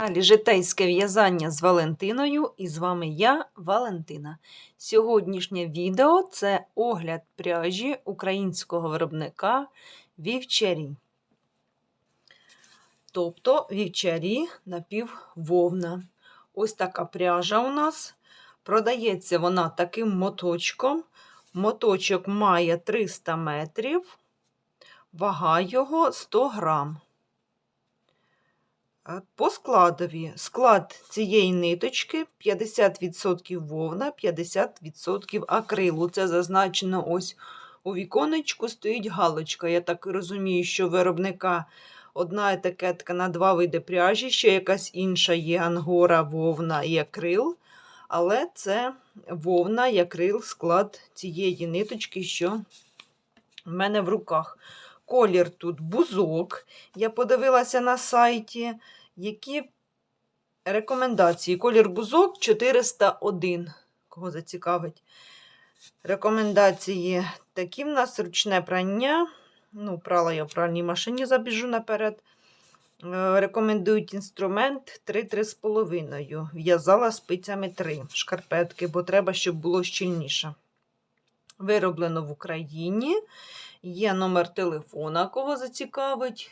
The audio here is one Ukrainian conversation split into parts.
каналі Житейське в'язання з Валентиною і з вами я, Валентина. Сьогоднішнє відео це огляд пряжі українського виробника Вівчарі. Тобто вівчарі напіввовна. Ось така пряжа у нас. Продається вона таким моточком. Моточок має 300 метрів, вага його 100 грам. По складові склад цієї ниточки 50% вовна, 50% акрилу. Це зазначено ось у віконечку стоїть галочка. Я так розумію, що виробника одна етикетка на два види пряжі, ще якась інша є ангора, вовна і акрил. Але це вовна і акрил склад цієї ниточки, що в мене в руках. Колір тут бузок. Я подивилася на сайті, які рекомендації. Колір бузок 401. Кого зацікавить. Рекомендації такі в нас ручне прання. Ну, прала я в пральній машині, забіжу наперед. Е, Рекомендують інструмент 3-3,5. В'язала спицями 3 шкарпетки, бо треба, щоб було щільніше. Вироблено в Україні. Є номер телефона, кого зацікавить.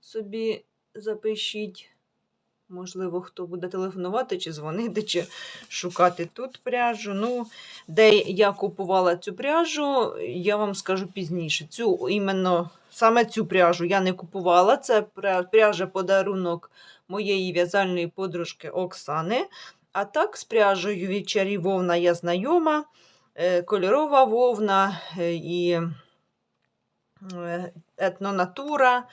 Собі запишіть. Можливо, хто буде телефонувати, чи дзвонити, чи шукати тут пряжу. Ну, де я купувала цю пряжу, я вам скажу пізніше. Цю іменно саме цю пряжу я не купувала. Це пряжа подарунок моєї в'язальної подружки Оксани. А так, з пряжею вівчарі вовна я знайома. Е, Кольорова вовна е, і е, етнонатура.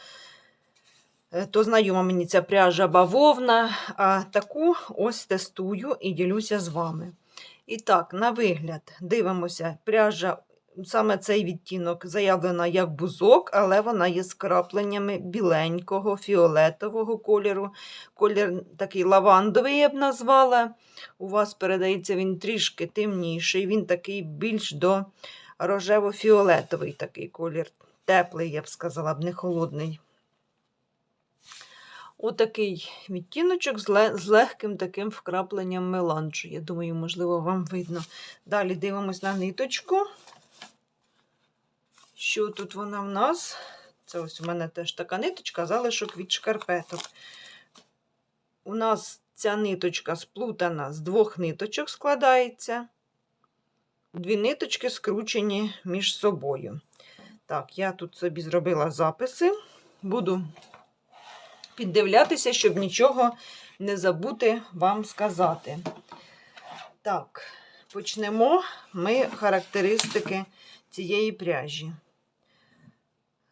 Е, То знайома мені ця пряжа бавовна, а таку ось тестую і ділюся з вами. І так, на вигляд, дивимося, пряжа, саме цей відтінок заявлена як бузок, але вона є з крапленнями біленького, фіолетового кольору. Колір такий лавандовий, я б назвала. У вас передається він трішки темніший, він такий більш до рожево-фіолетовий такий колір. Теплий, я б сказала, б не холодний. Отакий відтіночок з, ле- з легким таким вкрапленням меланжу. Я думаю, можливо, вам видно. Далі дивимось на ниточку. Що тут вона в нас? Це ось у мене теж така ниточка, залишок від шкарпеток. У нас ця ниточка сплутана з двох ниточок складається. Дві ниточки скручені між собою. Так, я тут собі зробила записи. Буду піддивлятися, щоб нічого не забути вам сказати. Так, почнемо ми характеристики цієї пряжі.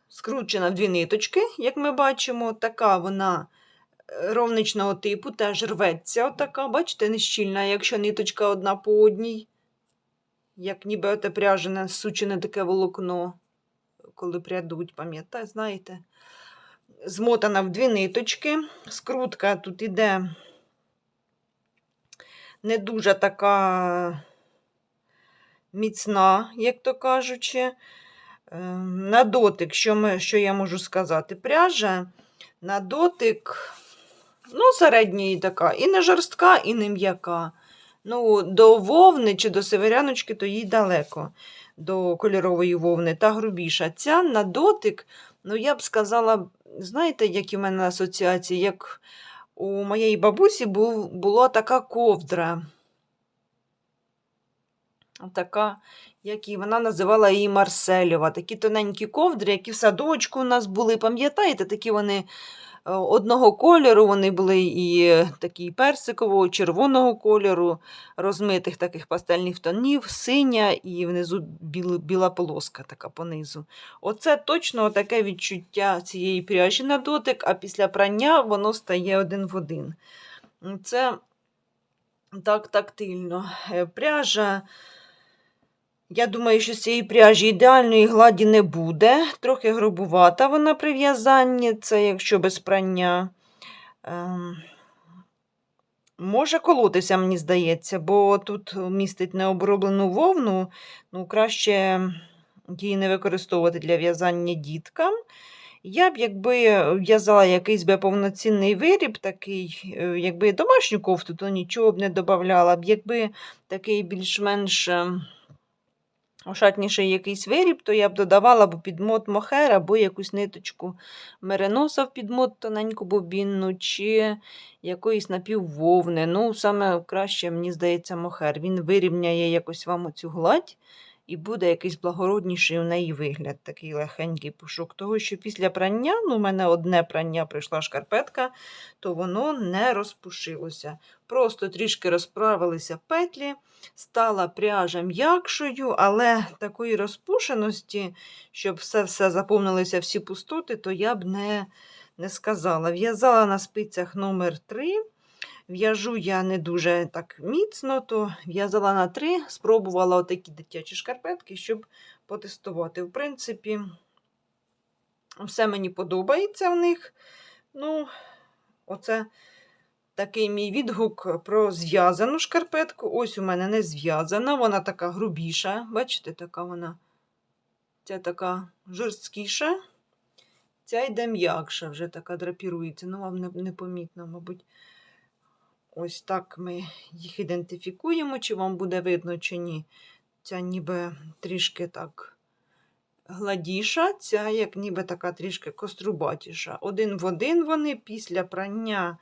Скручена дві ниточки, як ми бачимо, така вона е, ровничного типу, теж рветься. Отака, бачите, нещільна, якщо ниточка одна по одній, як ніби оте пряжене, сучене таке волокно, коли прядуть, пам'ятаєте, знаєте змотана в дві ниточки. Скрутка тут іде не дуже така міцна, як то кажучи. Ем, На дотик, що, ми, що я можу сказати? Пряжа на дотик, ну, середньої така, і не жорстка, і не м'яка. Ну, до вовни чи до северяночки, то їй далеко, до кольорової вовни та грубіша. Ця на дотик, ну, я б сказала, знаєте, які в мене асоціації, як у моєї бабусі був, була така ковдра. Така, як і вона називала її Марсельова. Такі тоненькі ковдри, які в садочку у нас були, пам'ятаєте, такі вони одного кольору, вони були і е, такі персикового, червоного кольору, розмитих таких пастельних тонів, синя і внизу біл, біла полоска така понизу. Оце точно таке відчуття цієї пряжі на дотик, а після прання воно стає один в один. Це так тактильно. Е, Пряжа. Я думаю, що з цієї пряжі ідеальної гладі не буде. Трохи грубувата вона при в'язанні, це якщо без прання. Ем, може колотися, мені здається, бо тут містить необроблену вовну, ну, краще її не використовувати для в'язання діткам. Я б, якби в'язала якийсь би повноцінний виріб, такий, е, якби домашню кофту, то нічого б не додавала. Якби такий більш-менш е, ошатніший якийсь виріб, то я б додавала б підмот мохер або якусь ниточку мериноса в підмот тоненьку бобінну, чи якоїсь напіввовни. Ну, саме краще, мені здається, мохер. Він вирівняє якось вам оцю гладь. І буде якийсь благородніший у неї вигляд, такий легенький пушок. Того, що після прання, ну, у мене одне прання прийшла шкарпетка, то воно не розпушилося. Просто трішки розправилися петлі, стала пряжа м'якшою, але такої розпушеності, щоб все-все заповнилися всі пустоти, то я б не, не сказала. В'язала на спицях номер 3 В'яжу я не дуже так міцно, то в'язала на три, спробувала отакі дитячі шкарпетки, щоб потестувати. В принципі, все мені подобається в них. Ну, оце такий мій відгук про зв'язану шкарпетку. Ось у мене не зв'язана, вона така грубіша. Бачите, така вона ця така жорсткіша. Ця йде м'якша, вже така драпірується. Ну, вам не- непомітно, мабуть. Ось так ми їх ідентифікуємо, чи вам буде видно, чи ні. Ця ніби трішки так гладіша, ця як ніби така трішки кострубатіша. Один в один вони після прання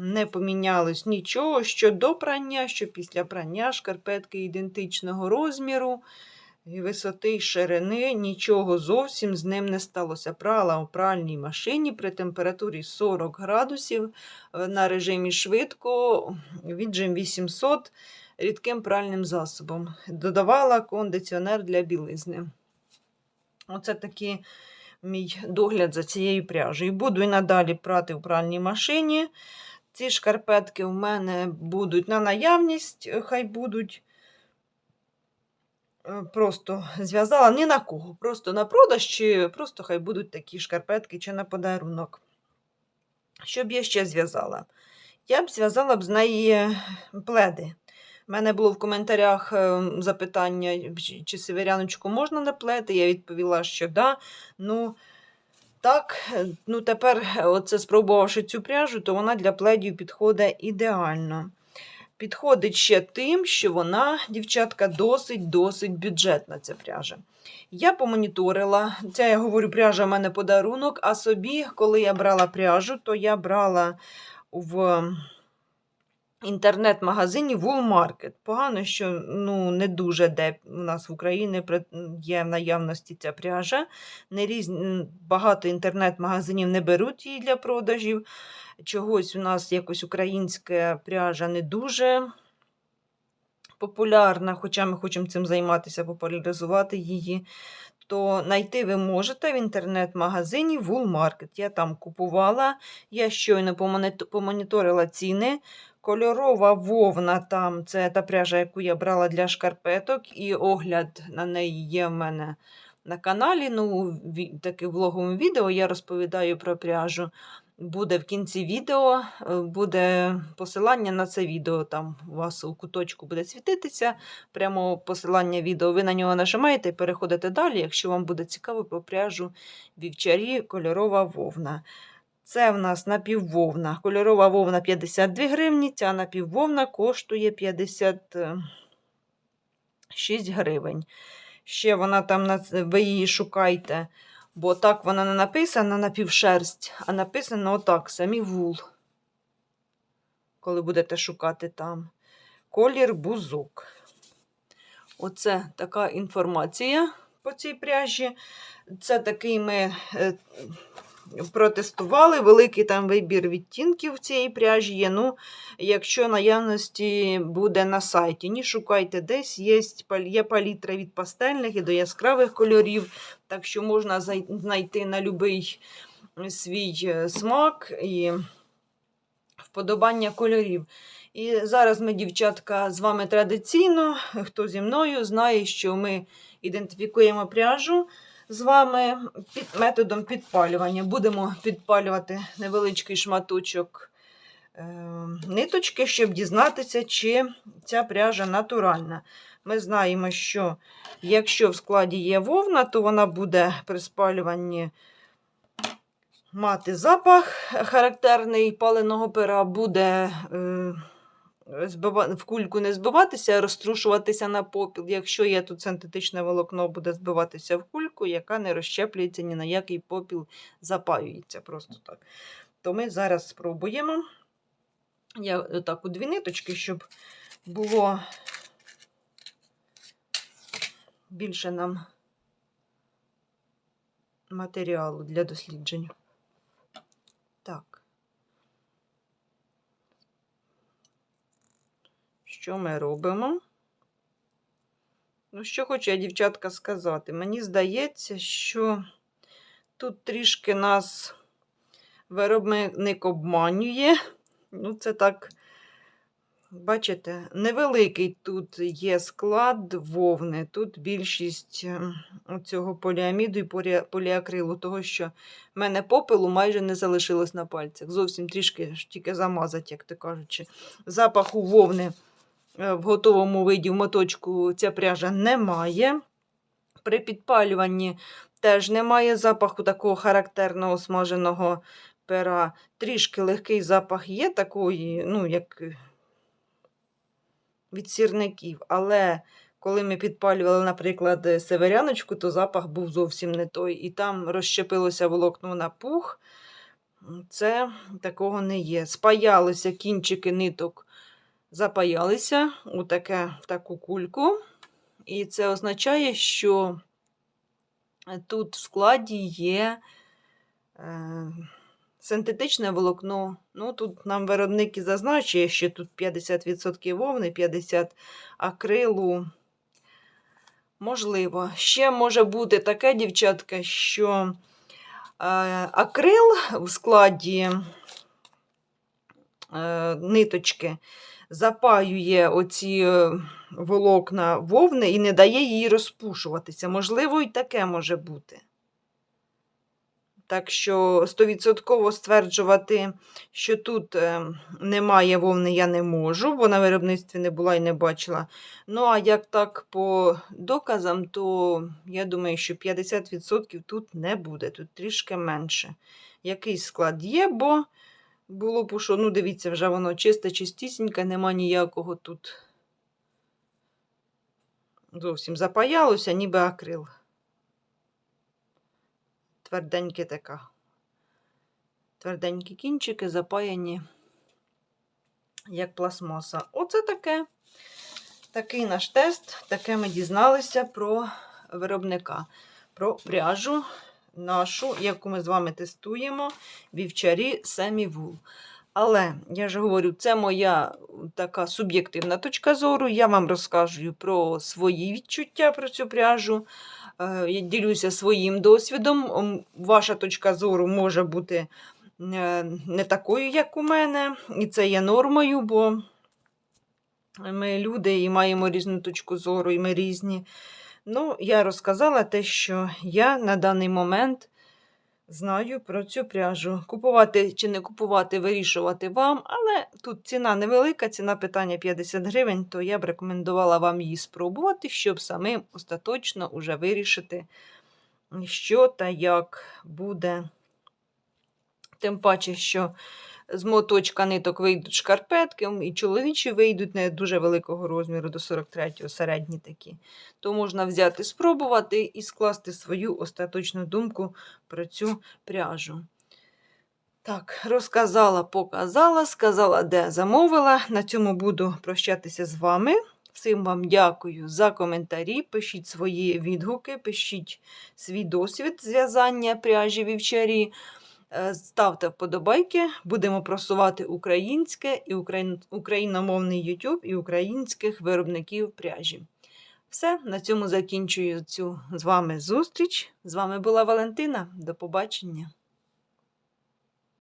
не помінялось нічого, що до прання, що після прання шкарпетки ідентичного розміру. І висоти й ширини нічого зовсім з ним не сталося. Прала у пральній машині при температурі 40 градусів е, на режимі швидко, віджим 800 рідким пральним засобом. Додавала кондиціонер для білизни. Оце такий мій догляд за цією пряжею. Буду і надалі прати в пральній машині. Ці шкарпетки в мене будуть на наявність, е, хай будуть. Е, Просто зв'язала ні на кого, просто на продаж, чи просто хай будуть такі шкарпетки, чи на подарунок. Що б я ще зв'язала? Я б зв'язала б з неї пледи. У мене було в коментарях е, запитання, чи- северяночку можна на плети. Я відповіла, що да. Ну, так, е, ну тепер, е, оце спробувавши цю пряжу, то вона для пледів підходить ідеально. Підходить ще тим, що вона, дівчатка, досить-досить бюджетна ця пряжа. Я помоніторила, це я говорю, пряжа в мене подарунок, а собі, коли я брала пряжу, то я брала в інтернет-магазині Woolmarket. Погано, що ну, не дуже де у нас в Україні є в наявності ця пряжа. Не різ... Багато інтернет-магазинів не беруть її для продажів. Чогось у нас якось українська пряжа не дуже популярна, хоча ми хочемо цим займатися, популяризувати її. То знайти ви можете в інтернет-магазині Woolmarket. Я там купувала, я щойно помоніторила ціни. Кольорова вовна там це та пряжа, яку я брала для шкарпеток, і огляд на неї є в мене на каналі. Ну, таки влоговому відео я розповідаю про пряжу. Буде в кінці відео, е, буде посилання на це відео. Там у вас у куточку буде світитися. Прямо посилання відео. Ви на нього нажимаєте і переходите далі, якщо вам буде цікаво про пряжу вівчарі кольорова вовна. Це в нас напіввовна. Кольорова вовна 52 гривні, ця напіввовна коштує 56 гривень. Ще вона там, ви її шукайте, бо так вона не написана на півшерсть, а написано отак, самі вул. Коли будете шукати там. Колір бузок. Оце така інформація по цій пряжі. Це такий ми е, протестували. Великий там вибір відтінків цієї пряжі є. Ну, якщо наявності буде на сайті, не шукайте десь, є, є палітра від пастельних і до яскравих кольорів, так що можна знайти на будь-який свій е, смак і вподобання кольорів. І зараз ми, дівчатка, з вами традиційно, хто зі мною знає, що ми ідентифікуємо пряжу з вами під методом підпалювання. Будемо підпалювати невеличкий шматочок е, ниточки, щоб дізнатися, чи ця пряжа натуральна. Ми знаємо, що якщо в складі є вовна, то вона буде при спалюванні мати запах характерний паленого пера, буде е. В кульку не збиватися, а розтрушуватися на попіл. Якщо є тут синтетичне волокно, буде збиватися в кульку, яка не розщеплюється ні на який попіл запаюється. Просто так. То ми зараз спробуємо. Я так у дві ниточки, щоб було більше нам матеріалу для досліджень. Так. Що ми робимо? Ну, що хочу я, дівчатка, сказати. Мені здається, що тут трішки нас виробник обманює. Ну, це так, бачите, невеликий тут є склад вовни. Тут більшість цього поліаміду і поліакрилу, того, що в мене попелу майже не залишилось на пальцях. Зовсім трішки тільки замазать, як то кажучи. Запаху вовни е, в готовому виді в моточку ця пряжа немає. При підпалюванні теж немає запаху такого характерного смаженого пера. Трішки легкий запах є такої, ну, як е, від сірників. Але коли ми підпалювали, наприклад, е, северяночку, то запах був зовсім не той. І там розщепилося волокно на пух. Це такого не є. Спаялися кінчики ниток, запаялися у таке, в таку кульку. І це означає, що е, тут в складі є е, синтетичне волокно. Ну, тут нам виробник і зазначує, що тут 50% вовни, 50% акрилу. Можливо. Ще може бути таке, дівчатка, що е, акрил в складі е, ниточки запаює оці е, волокна вовни і не дає їй розпушуватися. Можливо, і таке може бути. Так що стовідсотково стверджувати, що тут е, немає вовни, я не можу, бо на виробництві не була і не бачила. Ну, а як так по доказам, то я думаю, що 50% тут не буде, тут трішки менше. Якийсь склад є, бо було б, що, ну, дивіться, вже воно чисте, чистісіньке, нема ніякого тут. Зовсім запаялося, ніби акрил. Тверденьке така. Тверденькі кінчики запаяні, як пластмаса. Оце таке. Такий наш тест. Таке ми дізналися про виробника, про пряжу нашу, яку ми з вами тестуємо, вівчарі Семівул. Але я ж говорю, це моя така суб'єктивна точка зору. Я вам розкажу про свої відчуття про цю пряжу. Е, Я ділюся своїм досвідом. Ваша точка зору може бути е, не такою, як у мене, і це є нормою, бо ми люди і маємо різну точку зору, і ми різні. Ну, я розказала те, що я на даний момент знаю про цю пряжу. Купувати чи не купувати, вирішувати вам, але тут ціна невелика, ціна питання 50 гривень, то я б рекомендувала вам її спробувати, щоб самим остаточно уже вирішити, що та як буде. Тим паче, що з моточка ниток вийдуть шкарпетки, і чоловічі вийдуть не дуже великого розміру, до 43-го, середні такі. То можна взяти, спробувати і скласти свою остаточну думку про цю пряжу. Так, розказала, показала, сказала, де замовила. На цьому буду прощатися з вами. Всім вам дякую за коментарі. Пишіть свої відгуки, пишіть свій досвід зв'язання пряжі вівчарі. Е, Ставте вподобайки, будемо просувати українське і україномовний YouTube і українських виробників пряжі. Все, на цьому закінчую цю з вами зустріч. З вами була Валентина. До побачення.